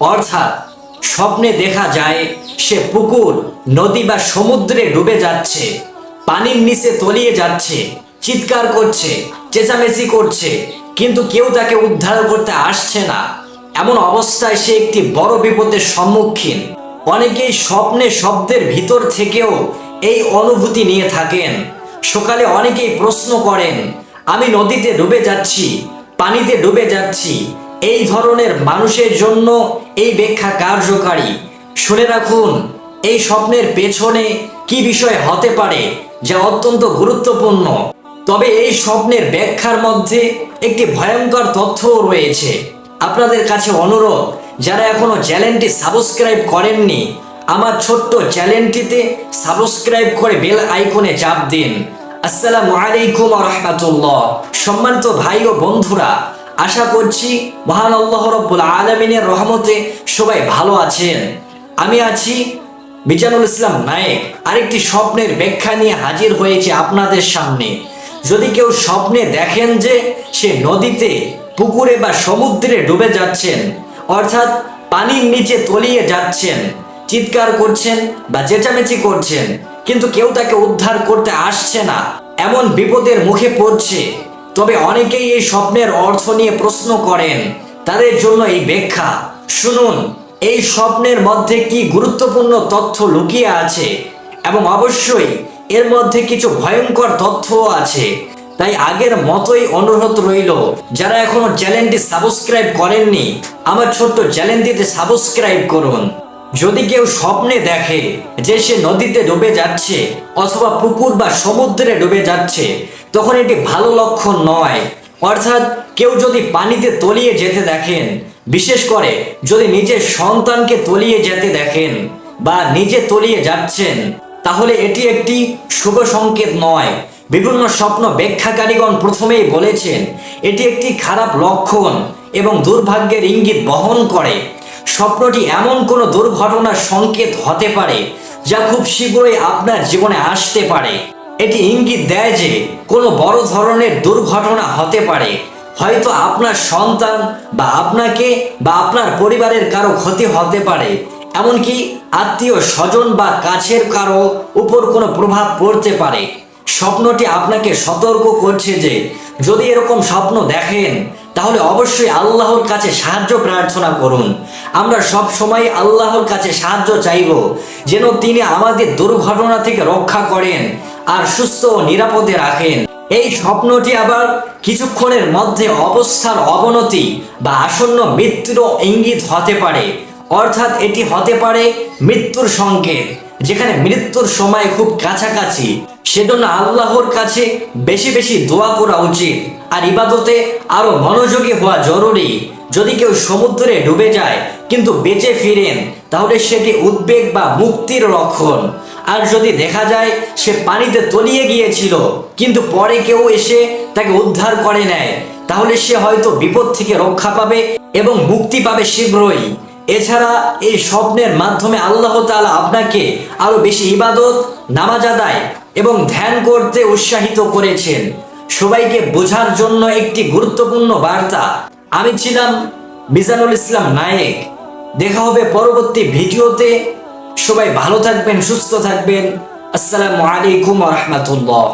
অর্থাৎ স্বপ্নে দেখা যায় সে পুকুর, নদী বা সমুদ্রে ডুবে যাচ্ছে, পানির নিচে তলিয়ে যাচ্ছে, চিৎকার করছে, চেঁচামেচি করছে, কিন্তু কেউ তাকে উদ্ধার করতে আসছে না। এমন অবস্থায় সে একটি বড় বিপদের সম্মুখীন। অনেকেই স্বপ্নে শব্দের ভিতর থেকেও এই অনুভূতি নিয়ে থাকেন। সকালে অনেকেই প্রশ্ন করেন, আমি নদীতে ডুবে যাচ্ছি, পানিতে ডুবে যাচ্ছি এই ধরনের মানুষের জন্য এই ব্যাখ্যা কার্যকারী। শুনে রাখুন, এই স্বপ্নের পেছনে কি বিষয় হতে পারে যা অত্যন্ত গুরুত্বপূর্ণ। তবে এই স্বপ্নের ব্যাখ্যার মধ্যে একটি ভয়ঙ্কর তথ্যও রয়েছে। আপনাদের কাছে অনুরোধ, যারা এখনও চ্যানেলটি সাবস্ক্রাইব করেননি, আমার ছোট্ট চ্যানেলটিতে সাবস্ক্রাইব করে বেল আইকনে চাপ দিন। আসসালামু আলাইকুম রহমতুল্লাহ। সম্মানিত ভাই ও বন্ধুরা আশা করছি মহান আল্লাহ রব্বুল আলমিনের রহমতে সবাই ভালো আছেন। আমি আছি মিজানুল ইসলাম নায়েক। আরেকটি স্বপ্নের ব্যাখ্যা নিয়ে হাজির হয়েছে আপনাদের সামনে। যদি কেউ স্বপ্নে দেখেন যে সে নদীতে, পুকুরে বা সমুদ্রে ডুবে যাচ্ছেন, অর্থাৎ পানির নিচে তলিয়ে যাচ্ছেন, চিৎকার করছেন বা চেঁচামেচি করছেন, কিন্তু কেউ তাকে উদ্ধার করতে আসছে না, এমন বিপদের মুখে পড়ছে তবে অনেকেই এই স্বপ্নের অর্থ নিয়ে প্রশ্ন করেন। তাদের জন্য এই ব্যাখ্যা। শুনুন, এই স্বপ্নের মধ্যে কি গুরুত্বপূর্ণ তথ্য লুকিয়ে আছে? এবং অবশ্যই এর মধ্যে কিছু ভয়ঙ্কর তথ্যও আছে। তাই আগের মতোই অনুরোধ রইল, যারা এখনও চ্যানেলটি সাবস্ক্রাইব করেননি, আমার ছোট্ট চ্যানেলটিতে সাবস্ক্রাইব করুন। যদি কেউ স্বপ্নে দেখে যে সে নদীতে ডুবে যাচ্ছে, অথবা পুকুর বা সমুদ্রে ডুবে যাচ্ছে তখন এটি ভালো লক্ষণ নয়। অর্থাৎ কেউ যদি পানিতে তলিয়ে যেতে দেখেন, বিশেষ করে যদি নিজের সন্তানকে তলিয়ে যেতে দেখেন বা নিজে তলিয়ে যাচ্ছেন, তাহলে এটি একটি শুভ সংকেত নয়। বিভিন্ন স্বপ্ন ব্যাখ্যাকারীগণ প্রথমেই বলেছেন, এটি একটি খারাপ লক্ষণ এবং দুর্ভাগ্যের ইঙ্গিত বহন করে। স্বপ্নটি এমন কোনো দুর্ঘটনার সংকেত হতে পারে, যা খুব শীঘ্রই আপনার জীবনে আসতে পারে। এটি ইঙ্গিত দেয় যে কোনো বড় ধরনের দুর্ঘটনা হতে পারে। হয়তো আপনার সন্তান বা আপনাকে বা আপনার পরিবারের কারও ক্ষতি হতে পারে। এমনকি আত্মীয় স্বজন বা কাছের কারও উপর কোনো প্রভাব পড়তে পারে। স্বপ্নটি আপনাকে সতর্ক করছে যে যদি এরকম স্বপ্ন দেখেন তাহলে অবশ্যই আল্লাহর কাছে সাহায্য প্রার্থনা করুন। আমরা সব সময় আল্লাহর কাছে সাহায্য চাইব, যেন তিনি আমাদের দুর্ঘটনা থেকে রক্ষা করেন আর সুস্থ ও নিরাপদে রাখেন। এই স্বপ্নটি আবার কিছুক্ষণের মধ্যে অবস্থার অবনতি বা আসন্ন মৃত্যুর ইঙ্গিত হতে পারে। অর্থাৎ এটি হতে পারে মৃত্যুর সংকেত, যেখানে মৃত্যুর সময় খুব কাছাকাছি। সেজন্য আল্লাহর কাছে বেশি বেশি দোয়া করা উচিত। আর ইবাদতে আরও মনোযোগী হওয়া জরুরি। যদি কেউ সমুদ্রে ডুবে যায়, কিন্তু বেঁচে ফিরেন, তাহলে সেটি উদ্বেগ বা মুক্তির লক্ষণ? আর যদি দেখা যায়, সে পানিতে তলিয়ে গিয়েছিল, কিন্তু পরে কেউ এসে তাকে উদ্ধার করে নেয়, তাহলে সে হয়তো বিপদ থেকে রক্ষা পাবে এবং মুক্তি পাবে শীঘ্রই। এছাড়া এই স্বপ্নের মাধ্যমে আল্লাহ তাআলা আপনাকে আরও বেশি ইবাদত, নামাজ আদায় এবং ধ্যান করতে উৎসাহিত করেছেন। সবাইকে বোঝার জন্য একটি গুরুত্বপূর্ণ বার্তা। আমি ছিলাম মিজানুল ইসলাম নায়েক। দেখা হবে পরবর্তী ভিডিওতে। সবাই ভালো থাকবেন, সুস্থ থাকবেন। আসসালামু আলাইকুম রহমতুল্লাহ।